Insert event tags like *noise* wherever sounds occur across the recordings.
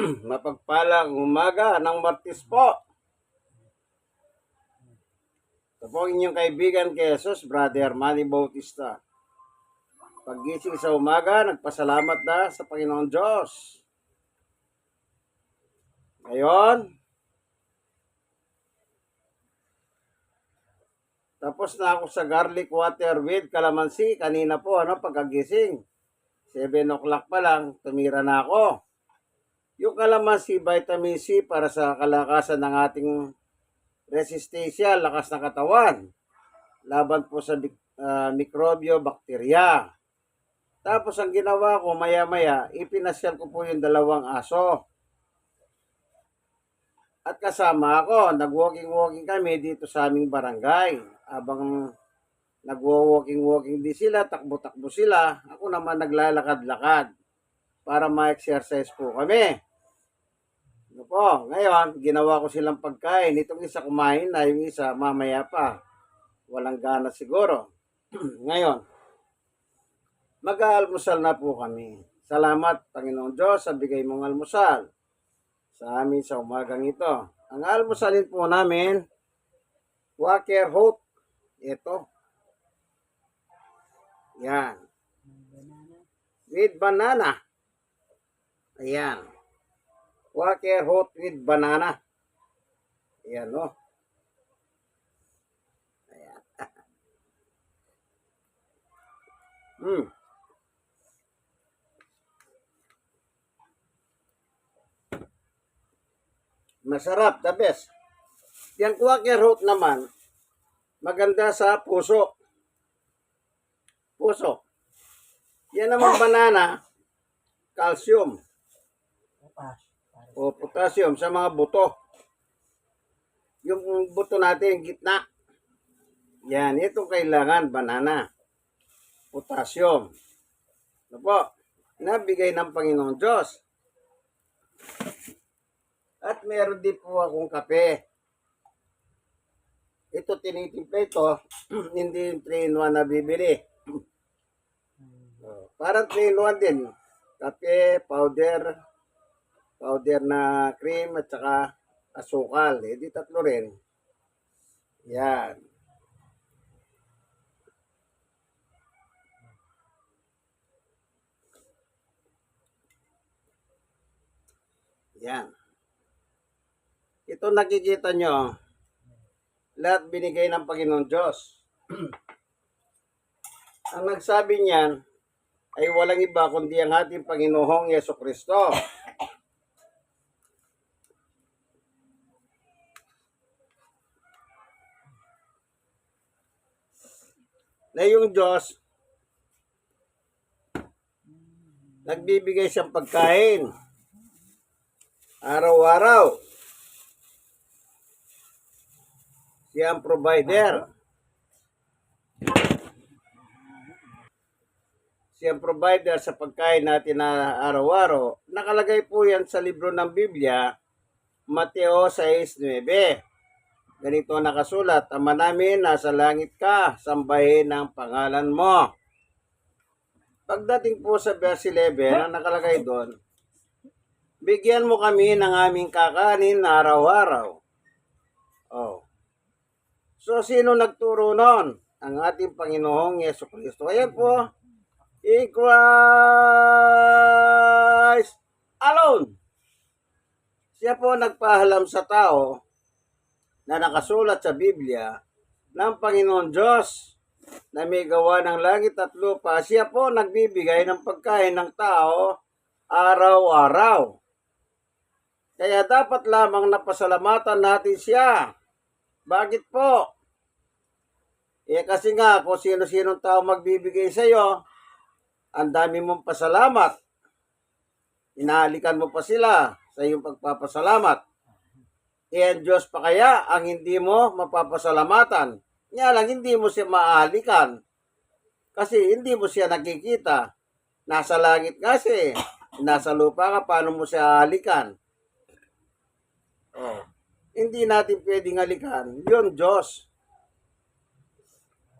*clears throat* Mapagpalang umaga ng Martis po. Ito po ang inyong kaibigan kay Jesus, Brother Manny Bautista. Paggising sa umaga, nagpasalamat na sa Panginoon Diyos. Ngayon, tapos na ako sa garlic water with calamansi kanina po, ano, pagkagising. 7 o'clock pa lang, tumira na ako. Yung calamansi, vitamin C para sa kalakasan ng ating resistensya, lakas ng katawan. Laban po sa ah, mikrobyo, bakterya. Tapos ang ginawa ko, maya-maya, ipinasyal ko po yung dalawang aso. At kasama ako, nag-walking-walking kami dito sa aming barangay. Abang nag-walking-walking din sila, takbo-takbo sila. Ako naman naglalakad-lakad para ma-exercise po kami. Ano po, ngayon, ginawa ko silang pagkain. Itong isa kumain na, yung isa mamaya pa. Walang gana siguro. *clears throat* ngayon, mag-aalmusal na po kami. Salamat, Panginoon Diyos, sa bigay mong almusal sa amin sa umagang ito. Ang almusalin po namin, Walker Hope. Ito. Yan. With banana. Ayan. Walker Hot with banana. Ayan, no? Ayan. *laughs* Hmm. Masarap, the best. Yung Quaker Hot naman, maganda sa puso. Puso. Yan naman banana, calcium o potassium sa mga buto. Yung buto natin, gitna. Yan, ito kailangan, banana. Potassium. Ano po? Nabigay ng Panginoong Diyos. At meron din po akong kape. Ito tinitimpla ito, *clears throat* hindi yung 3 in 1 na bibili. *clears throat* Oh, Parang 3 in 1 din. Kape, powder, powder na cream at saka asukal. Eh, di tatlo rin. Yan. Yan. Ito nakikita nyo, lahat binigay ng Panginoon Diyos. *clears throat* Ang nagsabi niyan ay walang iba kundi ang ating Panginoong Yeso Kristo. *laughs* na yung Diyos nagbibigay siyang pagkain araw-araw. Siya ang provider. Siya ang provider sa pagkain natin na araw-araw. Nakalagay po yan sa libro ng Biblia, Mateo 6.9. Ganito nakasulat, Ama namin, nasa langit ka, sambahin ang pangalan mo. Pagdating po sa verse 11, ang nakalagay doon, Bigyan mo kami ng aming kakanin araw-araw. Oh. So, sino nagturo noon? Ang ating Panginoong Yeso Kristo. Ayan po, in Christ alone. Siya po nagpahalam sa tao na nakasulat sa Biblia ng Panginoon Diyos na may gawa ng langit at lupa. Siya po nagbibigay ng pagkain ng tao araw-araw. Kaya dapat lamang napasalamatan natin siya. Bakit po? Eh kasi nga, kung sino-sinong tao magbibigay sa iyo, ang dami mong pasalamat. Inahalikan mo pa sila sa iyong pagpapasalamat. Eh ang Diyos pa kaya ang hindi mo mapapasalamatan. Nga lang, hindi mo siya maahalikan. Kasi hindi mo siya nakikita. Nasa langit kasi. Nasa lupa ka, paano mo siya ahalikan? Oh. Hindi natin pwedeng halikan. Yun, Diyos.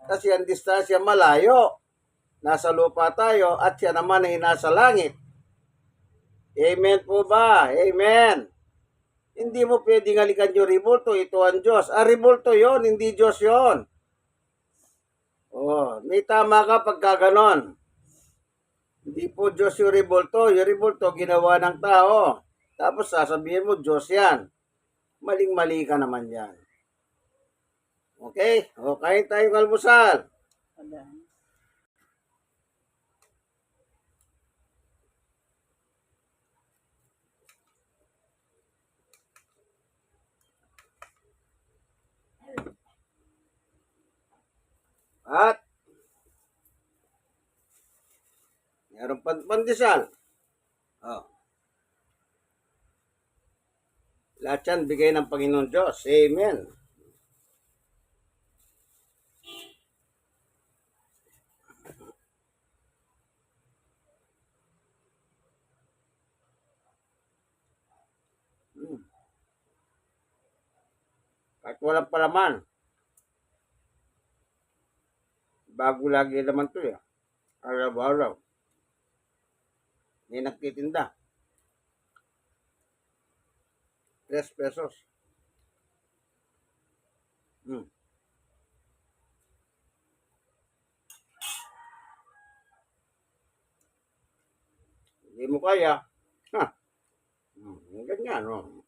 Kasi ang distansya malayo. Nasa lupa tayo at siya naman ay nasa langit. Amen po ba? Amen. Hindi mo pwedeng halikan yung rebulto. Ito ang Diyos. Ah, rebulto yon hindi Diyos yon. Oh, may tama ka pagka ganon. Hindi po Diyos yung rebulto. Yung rebulto, ginawa ng tao. Tapos sasabihin mo, Diyos yan. Maling-mali ka naman yan. Okay? O, kain tayong almusal. Wala. At meron pan pandesal. Oh. Lahat yan bigay ng Panginoon Diyos. Amen. Hmm. Kahit walang palaman. Bago lagi naman to eh. Araw-araw. May nagtitinda. 3 pesos. Hmm. Hindi mo kaya. Ha? Hmm, ganyan, no?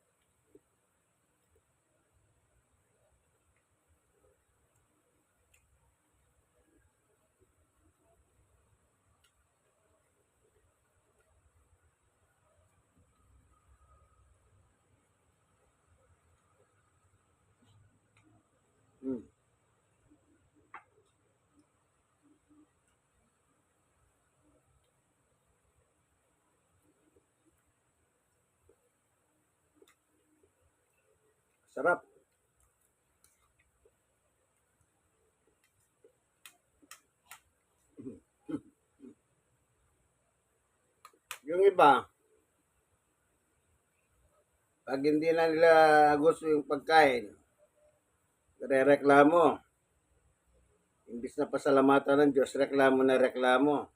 Hmm. Sarap. *clears throat* Yung iba, pag hindi na nila gusto yung pagkain, re-reklamo. Imbis na pasalamatan ng Diyos, reklamo na reklamo.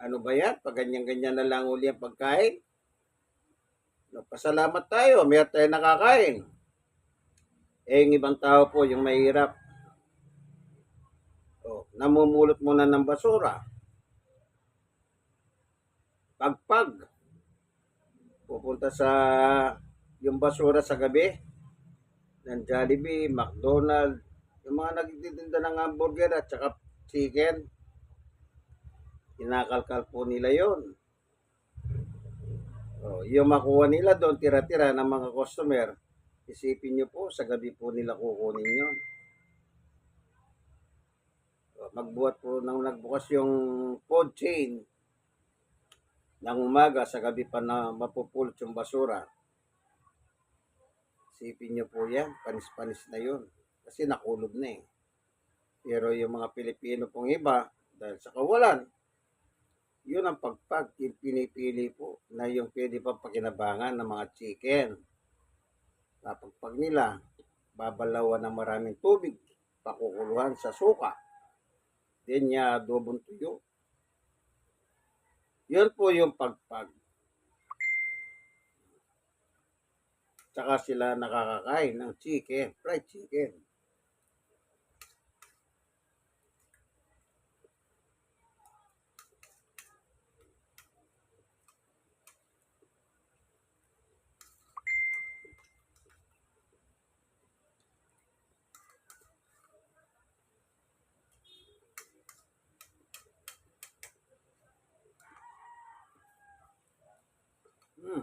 Ano ba yan? Pag ganyan-ganyan na lang uli ang pagkain? No, pasalamat tayo, mayroon tayo nakakain. Eh, yung ibang tao po, yung mahirap, oh, namumulot muna ng basura. Pagpag. Pupunta sa yung basura sa gabi ng Jollibee, McDonald's, yung mga nagtitinda ng hamburger at saka chicken, kinakalkal po nila yon. Oh, yung makuha nila doon, tira-tira ng mga customer, isipin nyo po, sa gabi po nila kukunin. Oh, magbuhat po nang nagbukas yung food chain ng umaga sa gabi pa na mapupulot yung basura. Isipin nyo po yan, panis-panis na yun. Kasi nakulog na eh. Pero yung mga Pilipino pong iba, dahil sa kawalan, yun ang pagpag, yung pinipili po na yung pwede pa pakinabangan ng mga chicken. Napagpag nila, babalawan ng maraming tubig, pakukuluhan sa suka. Then niya adobong tuyo. Yun po yung pagpag. Tsaka sila nakakakain ng chicken, fried chicken. Hmm.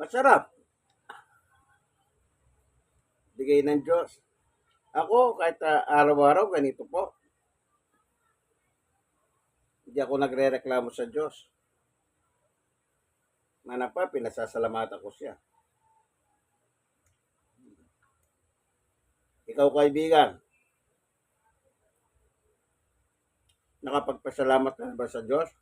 Masarap. Bigay ng Diyos. Ako, kahit ah, araw-araw, ganito po. Hindi ako nagre-reklamo sa Diyos. Mana pa, pinasasalamatan ko siya. Ikaw, kaibigan, nakapagpasalamat ka na ba sa Diyos?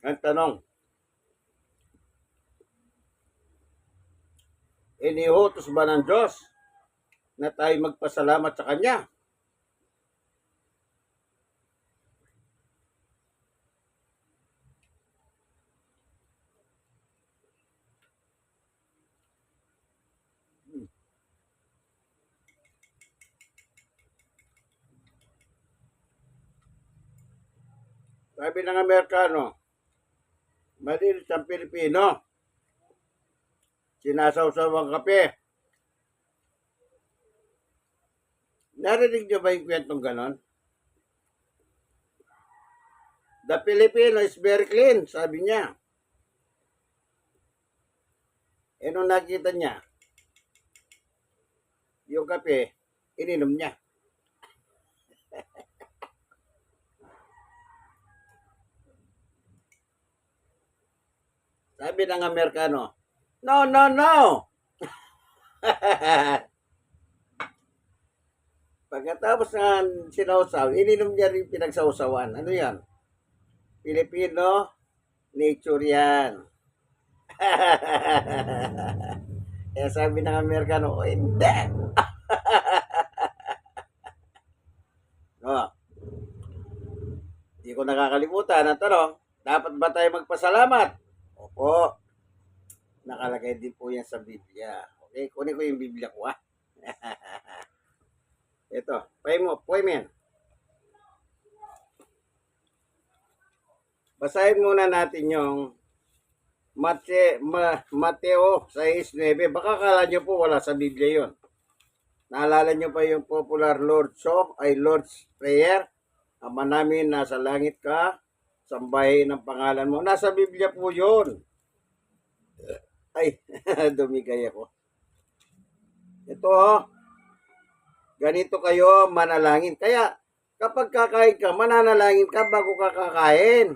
Ang tanong, iniutos ba ng Diyos na tayo magpasalamat sa Kanya? Sabi ng Amerikano, malilit ang Pilipino. Sinasawsaw ang kape. Narinig niyo ba yung kwentong ganon? The Filipino is very clean, sabi niya. E nung nakita niya, yung kape, ininom niya. Sabi ng Amerikano, no, no, no! *laughs* Pagkatapos nga sinausaw, ininom niya rin pinagsausawan. Ano yan? Filipino, nature yan. *laughs* Kaya sabi ng Amerikano, oh, hindi! *laughs* oh. Hindi ko nakakalimutan ang tanong, dapat ba tayo magpasalamat? Opo. Nakalagay din po yan sa Biblia. Okay, kunin ko yung Biblia ko ah. *laughs* Ito, pay mo, pay men. Basahin muna natin yung Mate, Ma, Mateo 6.9. Baka kala nyo po wala sa Biblia yon. Naalala nyo pa yung popular Lord Song ay Lord's Prayer? Ama namin, nasa langit ka, sambahin ang pangalan mo. Nasa Biblia po yun. Ay, *laughs* dumigay ako. Ito, oh. ganito kayo manalangin. Kaya, kapag kakain ka, mananalangin ka bago ka kakain.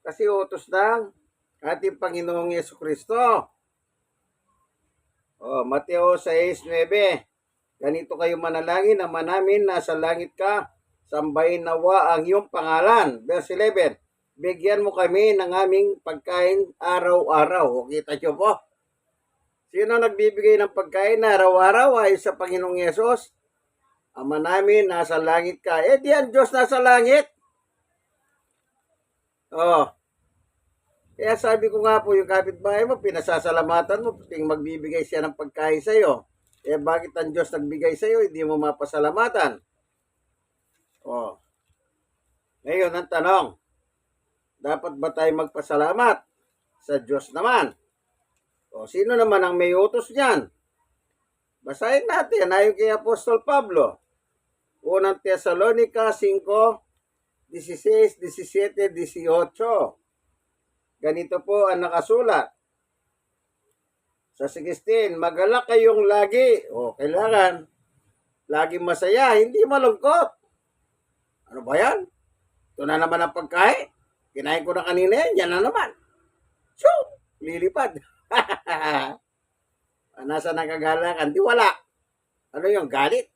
Kasi utos ng ating Panginoong Yeso Kristo. Oh, Mateo 6.9 Ganito kayo manalangin, Ama namin, nasa langit ka, sambahin nawa ang iyong pangalan. Verse 11, Bigyan mo kami ng aming pagkain araw-araw. O kita nyo po. Sino nagbibigay ng pagkain araw-araw ay sa Panginoong Yesus? Ama namin, nasa langit ka. Eh, di ang Diyos nasa langit. Oh. Kaya sabi ko nga po, yung kapitbahay mo, pinasasalamatan mo, ting magbibigay siya ng pagkain sa iyo. Eh, bakit ang Diyos nagbigay sa iyo, hindi mo mapasalamatan? Oh. Ngayon, ang tanong, dapat ba tayo magpasalamat? Sa Diyos naman. O, sino naman ang may utos niyan? Basahin natin, ayon kay Apostol Pablo. Unang Tesalonica 5, 16, 17, 18. Ganito po ang nakasulat. Sa 16, magalak kayong lagi. O, kailangan, lagi masaya, hindi malungkot. Ano ba yan? Ito na naman ang pagkain. Kinain ko na kanina yan, yan na naman. So, lilipad. *laughs* Nasa nakagalakan, di wala. Ano yung galit?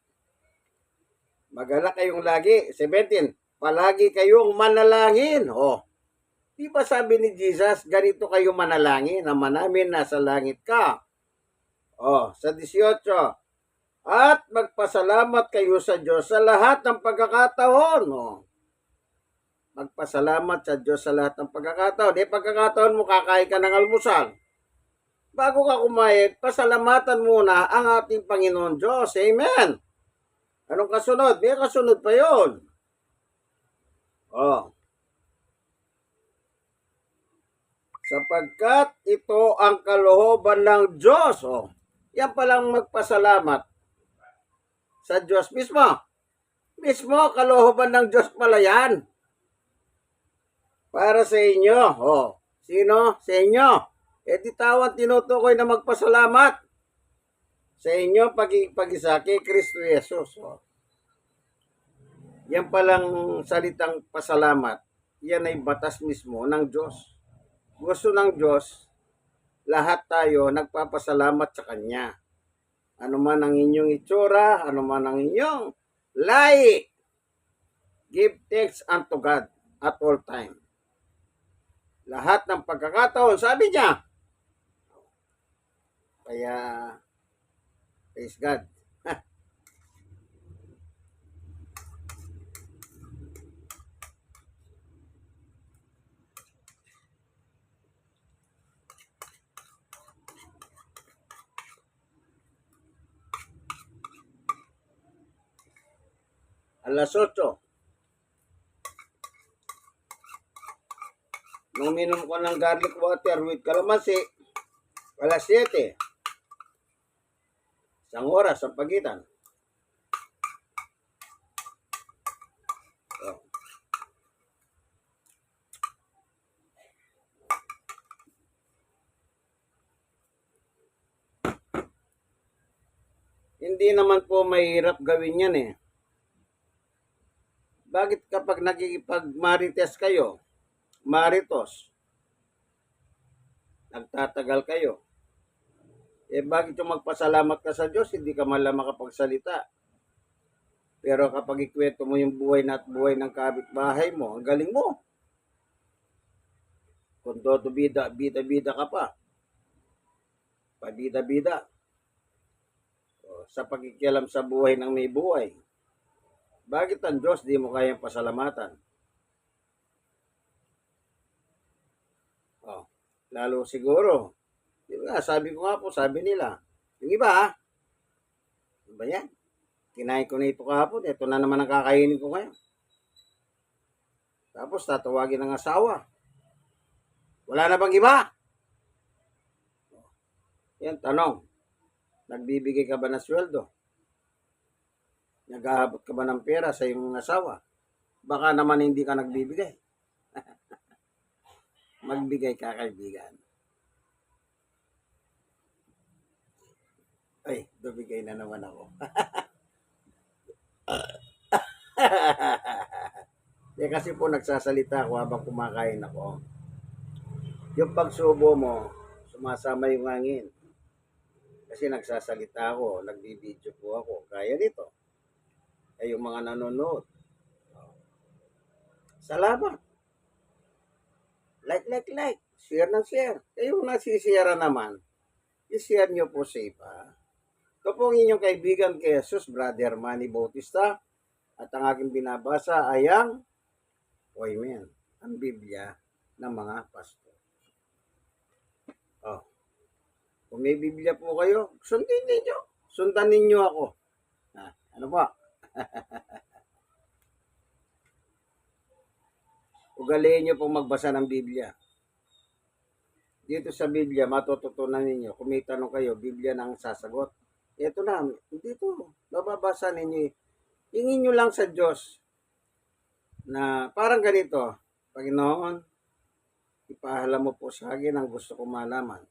Magalak kayong lagi. 17, palagi kayong manalangin. Oh, di ba sabi ni Jesus, ganito kayo manalangin, naman namin nasa langit ka. Oh, sa 18, at magpasalamat kayo sa Diyos sa lahat ng pagkakataon. Oh. Magpasalamat sa Diyos sa lahat ng pagkakataon. Di pagkakataon mo kakain ka ng almusal. Bago ka kumain, pasalamatan muna ang ating Panginoon Diyos. Amen. Anong kasunod? May kasunod pa yon. Oh. Sapagkat ito ang kalooban ng Diyos. Oh. Yan palang magpasalamat sa Diyos mismo. Mismo, kalooban ng Diyos pala yan. Para sa inyo. Oh. Sino? Sa inyo. E di tawag tinutukoy na magpasalamat sa inyo pag-isa kay Kristo Jesus. Oh. Yan palang salitang pasalamat. Yan ay batas mismo ng Diyos. Gusto ng Diyos, lahat tayo nagpapasalamat sa Kanya. Ano man ang inyong itsura, ano man ang inyong lahi, give thanks unto God at all time. lahat ng pagkakataon, sabi niya. Kaya, praise God. Alas 8. Nung minom ko ng garlic water with calamansi, alas 7. Isang oras sa pagitan. Oh. Hindi naman po mahirap gawin yan eh. Bakit kapag nagkikipag-marites kayo, maritos, nagtatagal kayo, eh bakit yung magpasalamat ka sa Diyos, hindi ka mala makapagsalita. Pero kapag ikwento mo yung buhay na at buhay ng kapitbahay mo, ang galing mo. Kung todo bida, bida-bida ka pa. Pabida-bida. Sa pagkikialam sa buhay ng may buhay. Bakit ang Diyos di mo kayang pasalamatan? Oh, lalo siguro. Di ba, sabi ko nga po, sabi nila. Yung iba, ha? Ano ba yan? Kinain ko na ito kahapon. Ito na naman ang kakainin ko ngayon. Tapos tatawagin ng asawa. Wala na bang iba? Yan, tanong. Nagbibigay ka ba ng sweldo? Naghahabot ka ba ng pera sa iyong asawa? Baka naman hindi ka nagbibigay. *laughs* Magbigay ka, kaibigan. Ay, dumigay na naman ako. *laughs* eh, kasi po nagsasalita ako habang kumakain ako. Yung pagsubo mo, sumasama yung hangin. Kasi nagsasalita ako, nagbibideo po ako. Kaya nito. Ay mga nanonood. Salamat. Like, like, like. Share ng share. Kayo nasisira naman, i-share nyo po sa iba. Ito po ang inyong kaibigan kay Jesus, Brother Manny Bautista. At ang aking binabasa ay ang Amen, ang Biblia ng mga pastor. Oh. Kung may Biblia po kayo, sundin ninyo. Sundan ninyo ako. Ah, ano ba? Ugaliin nyo pong magbasa ng Biblia. Dito sa Biblia, matututunan ninyo. Kung may tanong kayo, Biblia na ang sasagot. Ito na, dito, mababasa ninyo. Hingin nyo lang sa Diyos na parang ganito, Panginoon, ipahala mo po sa akin ang gusto ko malaman.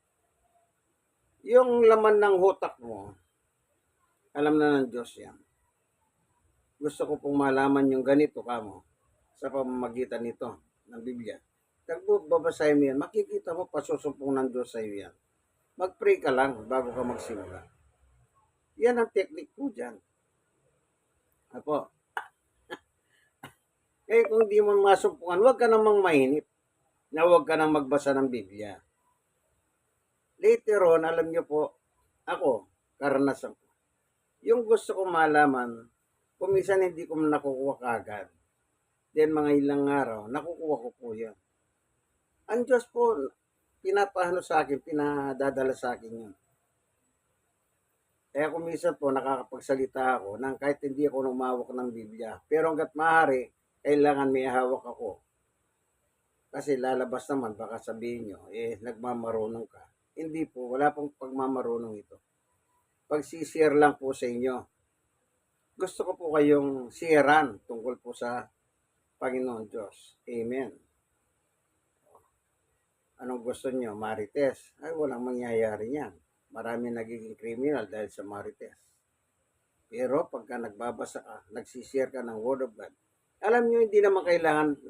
Yung laman ng hutak mo, alam na ng Diyos yan. Gusto ko pong malaman yung ganito kamo sa pamamagitan nito ng Biblia. Kag babasahin mo yan, makikita mo pasusumpong ng Diyos sa iyo yan. Mag-pray ka lang bago ka magsimula. Yan ang technique po dyan. Apo. *laughs* Eh kung di mo masumpungan, huwag ka namang mainip na huwag ka nang magbasa ng Biblia. Later on, alam niyo po, ako, karanasan ko. Yung gusto ko malaman, kung minsan hindi ko nakukuha kagad. Then mga ilang araw, nakukuha ko po yan. Ang Diyos po, pinapahano sa akin, pinadadala sa akin yun. Kaya kung minsan po nakakapagsalita ako nang kahit hindi ako lumawak ng Biblia. Pero hanggat maaari, kailangan may hawak ako. Kasi lalabas naman, baka sabihin nyo, eh, nagmamarunong ka. Hindi po, wala pong pagmamarunong ito. Pagsishare lang po sa inyo. Gusto ko po kayong sharean tungkol po sa Panginoon Diyos. Amen. Anong gusto nyo? Marites? Ay, walang mangyayari yan. Marami nagiging criminal dahil sa Marites. Pero pagka nagbabasa ka, nagsishare ka ng Word of God, alam nyo, hindi naman kailangan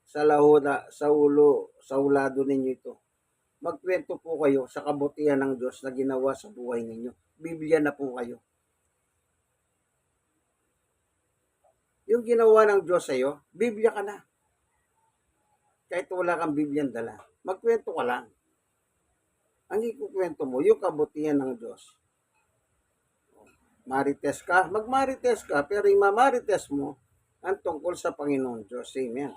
sa lahuda, sa ulo, sa ulado ninyo ito. Magkwento po kayo sa kabutihan ng Diyos na ginawa sa buhay ninyo. Biblia na po kayo. Yung ginawa ng Diyos sa iyo, Biblia ka na. Kahit wala kang Biblia dala. Magkwento ka lang. Ang ikukwento mo, yung kabutihan ng Diyos. Marites ka, magmarites ka, pero yung mamarites mo, ang tungkol sa Panginoon Diyos. Amen.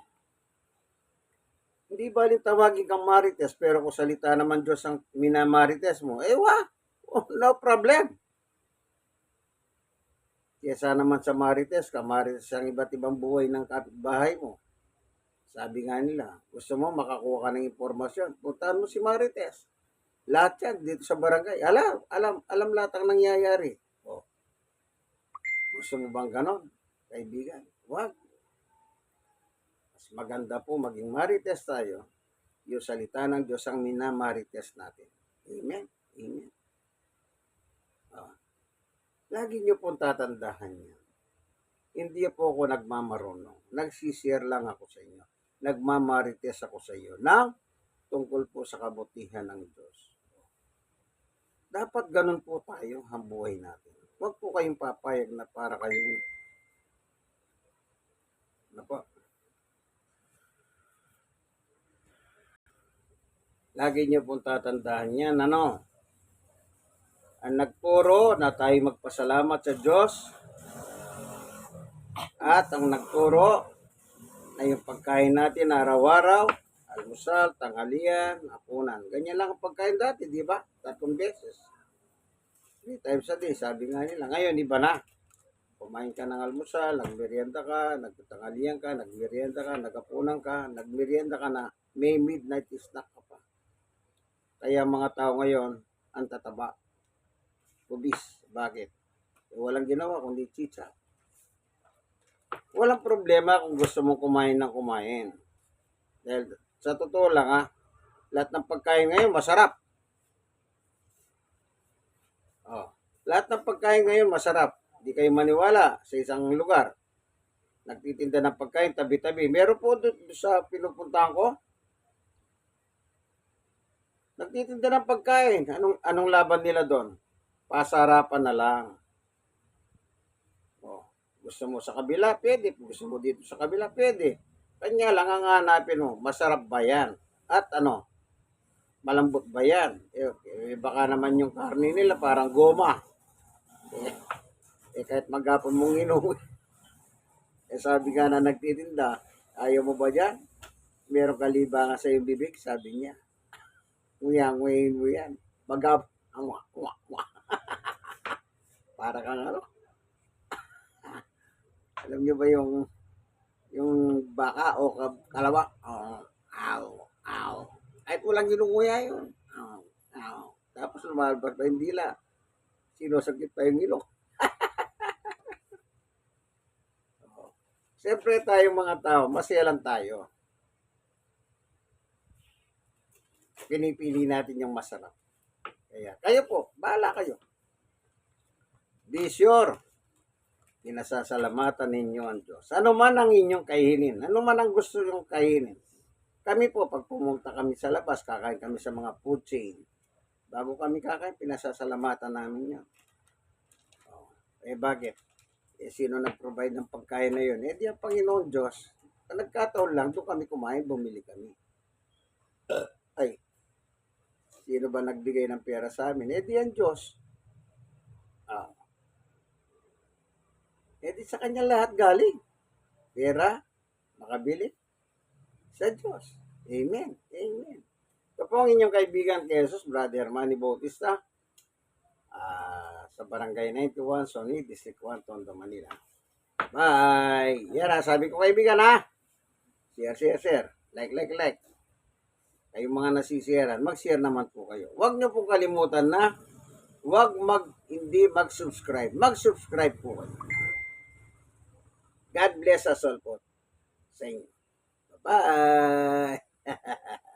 Hindi ba tawagin kang marites, pero kung salita naman Diyos ang minamarites mo, eh wa, oh, no problem. Kesa naman sa marites ka, marites ang iba't ibang buhay ng kapitbahay mo. Sabi nga nila, gusto mo makakuha ka ng impormasyon, puntahan mo si marites. Lahat yan dito sa barangay. Alam, alam, alam lahat ang nangyayari. Oh. Gusto mo bang ganon, kaibigan? Wag. Mas maganda po maging marites tayo. Yung salita ng Diyos ang minamarites natin. Amen. Amen. Lagi niyo pong tatandahan yan. Hindi po ako nagmamarunong. Nagsishare lang ako sa inyo. Nagmamarites ako sa iyo ng tungkol po sa kabutihan ng Diyos. Dapat ganun po tayo ang buhay natin. Huwag po kayong papayag na para kayong ano po? Lagi niyo pong tatandaan yan, ano? Ang nagturo na tayo magpasalamat sa Diyos at ang nagturo na yung pagkain natin araw-araw, almusal, tanghalian, hapunan. Ganyan lang ang pagkain dati, di ba? Tatlong beses. Three times a day, sabi nga nila. Ngayon, iba na. Kumain ka ng almusal, nagmerienda ka, nagtanghalian ka, nagmerienda ka, nagapunan ka, nagmerienda ka na may midnight snack ka pa. Kaya mga tao ngayon, ang tataba. Obis. Bakit? Eh, walang ginawa kundi chicha. Walang problema kung gusto mong kumain ng kumain. Dahil sa totoo lang ha, lahat ng pagkain ngayon masarap. Oh, lahat ng pagkain ngayon masarap. Di kayo maniwala sa isang lugar. Nagtitinda ng pagkain tabi-tabi. Meron po doon sa pinupuntahan ko. Nagtitinda ng pagkain. Anong anong laban nila doon? Pasarapan na lang. Oh, gusto mo sa kabila, pwede. Gusto mo dito sa kabila, pwede. Kanya lang ang hanapin mo, masarap ba yan? At ano, malambot ba yan? Eh, eh, baka naman yung karne nila parang goma. Eh, eh kahit maghapon mong inuwi. Eh sabi nga na nagtitinda, ayaw mo ba dyan? Meron kalibangan sa iyong bibig, sabi niya. Nguya-nguyain mo yan. Maghapon, ang wak. Para kang ano? *laughs* Alam niyo ba yung yung baka o kalawa? Oh, aw, aw. Kahit walang ginunguya yun. Aw, aw. Tapos lumalabas pa yung dila. Sinusagit pa yung ilok. Oo. *laughs* Siyempre tayong mga tao, masaya lang tayo. Pinipili natin yung masarap. Kaya, kayo po, bahala kayo. Be sure, pinasasalamatan ninyo ang Diyos. Ano man ang inyong kainin, ano man ang gusto nyong kainin. Kami po, pag pumunta kami sa labas, kakain kami sa mga food chain. Bago kami kakain, pinasasalamatan namin yan. Oh, eh bakit? Eh sino nag-provide ng pagkain na yun? Eh di ang Panginoon Diyos. Nagkataon lang, doon kami kumain, bumili kami. Ay, sino ba nagbigay ng pera sa amin? Eh di ang Diyos. Ah, di sa kanya lahat galing. Pera, makabili, sa Diyos. Amen. Amen. Ito po ang inyong kaibigan kay Jesus, Brother Manny Bautista, ah, sa Barangay 91, Sony, District 1, Tondo, Manila. Bye! Yan sabi ko kaibigan ha. Share, share, share. Like, like, like. Kayong mga nasisiyaran, mag-share naman po kayo. Huwag niyo pong kalimutan na huwag mag, hindi mag-subscribe. Mag-subscribe po kayo. God bless us all po sa inyo. Bye! *laughs*